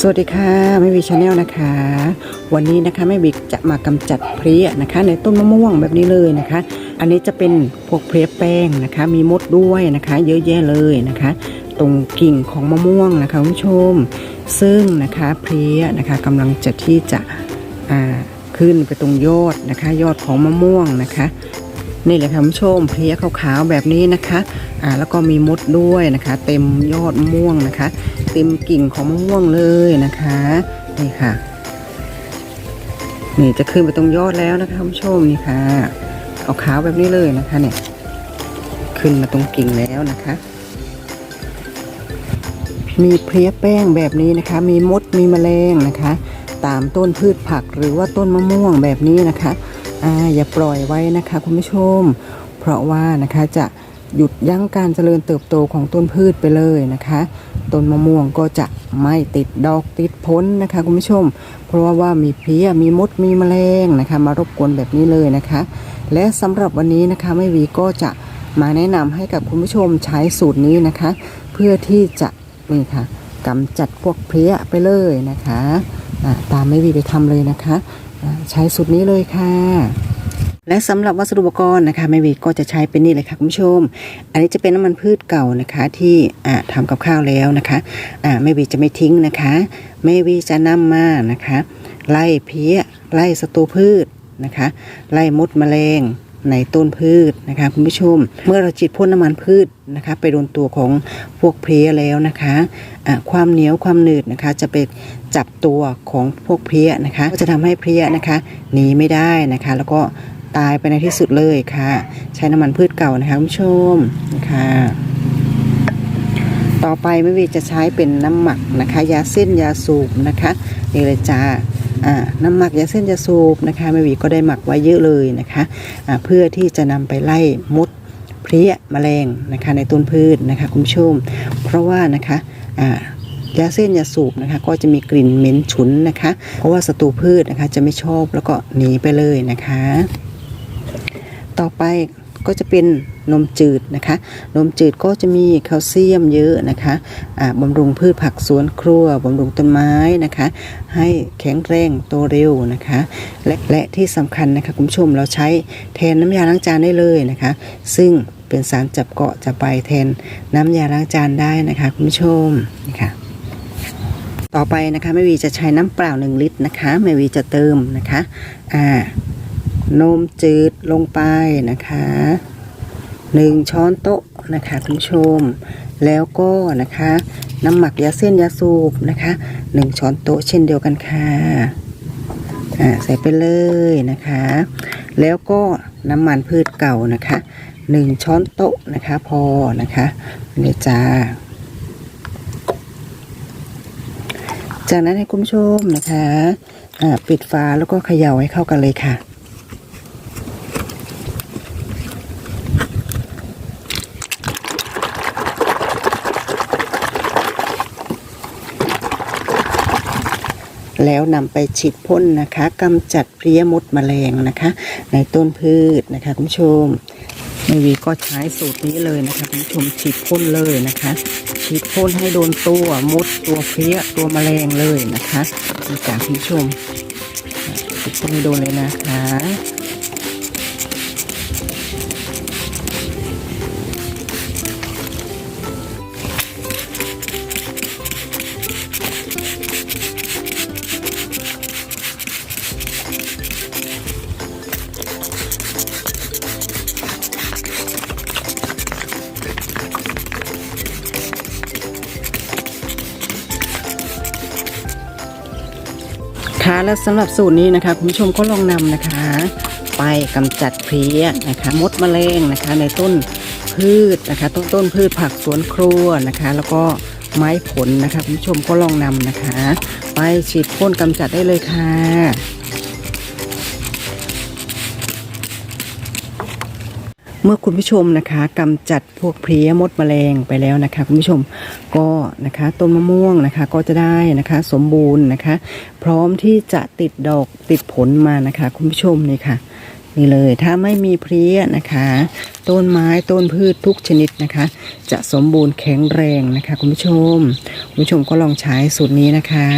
สวัสดีค่ะแม่บีชาแนลนะคะ วันนี้นะคะแม่บีจะมากำจัดเพลี้ยนะคะ ในต้นมะม่วงแบบนี้เลยนะคะ อันนี้จะเป็นพวกเพลี้ยแป้งนะคะ มีมดด้วยนะคะ เยอะแยะเลยนะคะ ตรงกิ่งของมะม่วงนะคะคุณผู้ชม ซึ่งนะคะเพลี้ยนะคะกำลังจะที่จะอ่าขึ้นไปตรงยอดนะคะ ยอดของมะม่วงนะคะนี่เลยค่ะคุณผู้ชมเพลี้ยขาวๆแบบนี้นะคะอ่าแล้วก็มีมดด้วยนะคะ เต็มยอดมะม่วงนะคะ เต็มกิ่งของมะม่วงเลยนะคะ นี่ค่ะ นี่จะขึ้นไปตรงยอดแล้วนะคะคุณผู้ชมนี่ค่ะขาวแบบนี้เลยนะคะเนี่ย ขึ้นมาตรงกิ่งแล้วนะคะ มีเพลี้ยแป้งแบบนี้นะคะ มีมดมีแมลงนะคะ ตามต้นพืชผักหรือว่าต้นมะม่วงแบบนี้นะคะอ่าอย่าปล่อยไว้นะคะ คุณผู้ชม เพราะว่านะคะจะ หยุดยั้งการเจริญเติบโตของต้นพืชไปเลยนะคะต้นมะม่วงก็จะไม่ติดดอกติดผลนะคะคุณผู้ชม เพราะว่ามีเพี้ยมีมดมีแมลงนะคะ มารบกวนแบบนี้เลยนะคะ และสำหรับวันนี้นะคะแม่วีก็จะมาแนะนำให้กับคุณผู้ชมใช้สูตรนี้นะคะ เพื่อที่จะนี่ค่ะกำจัดพวกเพี้ยไปเลยนะคะอ่าตามแม่วีไปทำเลยนะคะอ่าใช้สูตรนี้เลยค่ะ และสำหรับวัสดุอุปกรณ์นะคะแม่วีก็จะใช้เป็นนี่เลยค่ะคุณผู้ชม อันนี้จะเป็นน้ำมันพืชเก่านะคะที่อ่าทำกับข้าวแล้วนะคะแม่วีจะไม่ทิ้งนะคะแม่วีจะนำมานะคะไล่เพี้ยไล่ศัตรูพืชนะคะไล่มดแมลงในต้นพืชนะคะคุณผู้ชม เมื่อเราฉีดพ่นน้ำมันพืชนะคะ ไปโดนตัวของพวกเพลี้ยแล้วนะคะอ่าความเหนียวความหนืดนะคะ จะไปจับตัวของพวกเพลี้ยนะคะ ก็จะทำให้เพลี้ยนะคะหนีไม่ได้นะคะ แล้วก็ ตายไปในที่สุดเลยค่ะ ใช้น้ำมันพืชเก่านะคะคุณผู้ชมนะคะต่อไปแม่วีจะใช้เป็นน้ำหมักนะคะ ยาเส้นยาสูบนะคะนี่เลยจ้าน้ำหมักยาเส้นยาสูบนะคะแม่วีก็ได้หมักไว้เยอะเลยนะคะอ่าเพื่อที่จะนำไปไล่มดเพลี้ยแมลงนะคะในต้นพืชนะคะคุณผู้ชม เพราะว่านะคะยาเส้นยาสูบนะคะก็จะมีกลิ่นเหม็นฉุนนะคะ เพราะว่าศัตรูพืชนะคะจะไม่ชอบแล้วก็หนีไปเลยนะคะ ต่อไปก็จะเป็นนมจืดนะคะ นมจืดก็จะมีแคลเซียมเยอะนะคะอ่าบำรุงพืชผักสวนครัวบำรุงต้นไม้นะคะ ให้แข็งแรงโตเร็วนะคะ และและที่สำคัญนะคะคุณผู้ชมเราใช้แทนน้ำยาล้างจานได้เลยนะคะ ซึ่งเป็นสารจับเกาะจับใบแทนน้ำยาล้างจานได้นะคะคุณผู้ชมนี่ค่ะต่อไปนะคะแม่วีจะใช้น้ำเปล่า 1 ลิตรนะคะแม่วีจะเติมนะคะอ่า นมจืดลงไปนะคะหนึ่งช้อนโต๊ะนะคะคุณผู้ชม แล้วก็นะคะ น้ำหมักยาเส้นยาสูบนะคะหนึ่งช้อนโต๊ะเช่นเดียวกันค่ะอ่าใส่ไปเลยนะคะ แล้วก็น้ำมันพืชเก่านะคะหนึ่งช้อนโต๊ะนะคะ พอนะคะนี่จ้าจากนั้นให้คุณผู้ชมนะคะอ่าปิดฝาแล้วก็เขย่าให้เข้ากันเลยค่ะ แล้วนำไปฉีดพ่นนะคะกำจัดเพลี้ยมดแมลงนะคะ ในต้นพืชนะคะคุณผู้ชมแม่วีก็ใช้สูตรนี้เลยนะคะคุณผู้ชมฉีดพ่นเลยนะคะ ฉีดพ่นให้โดนตัวมดตัวเพลี้ยตัวแมลงเลยนะคะนี่จากคุณผู้ชมฉีดพ่นให้โดนเลยนะคะ คะ และสำหรับสูตรนี้นะคะคุณผู้ชมก็ลองนำนะคะ ไปกำจัดเพลี้ยนะคะ มดแมลงนะคะ ในต้นพืชนะคะ ต้นต้นพืชผักสวนครัวนะคะ แล้วก็ไม้ผลนะคะคุณผู้ชมก็ลองนำนะคะ ไปฉีดพ่นกำจัดได้เลยค่ะ เมื่อคุณผู้ชมนะคะกำจัดพวกเพลี้ยมดแมลงไปแล้วนะคะ คุณผู้ชมก็นะคะต้นมะม่วงนะคะก็จะได้นะคะสมบูรณ์นะคะ พร้อมที่จะติดดอกติดผลมานะคะ คุณผู้ชมนี่ค่ะนี่เลยถ้าไม่มีเพลี้ยนะคะ ต้นไม้ต้นพืชทุกชนิดนะคะ จะสมบูรณ์แข็งแรงนะคะ คุณผู้ชม คุณผู้ชมก็ลองใช้สูตรนี้นะคะ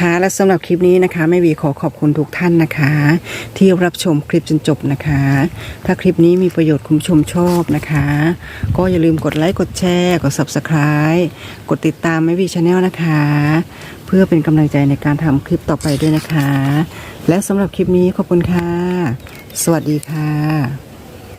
ะคะ และสำหรับคลิปนี้นะคะแม่วีขอขอบคุณทุกท่านนะคะ ที่รับชมคลิปจนจบนะคะ ถ้าคลิปนี้มีประโยชน์คุณผู้ชมชอบนะคะ ก็อย่าลืมกดไลค์กดแชร์กด subscribe กดติดตามแม่วีชาแนลนะคะ เพื่อเป็นกำลังใจในการทำคลิปต่อไปด้วยนะคะ และสำหรับคลิปนี้ขอบคุณค่ะ สวัสดีค่ะ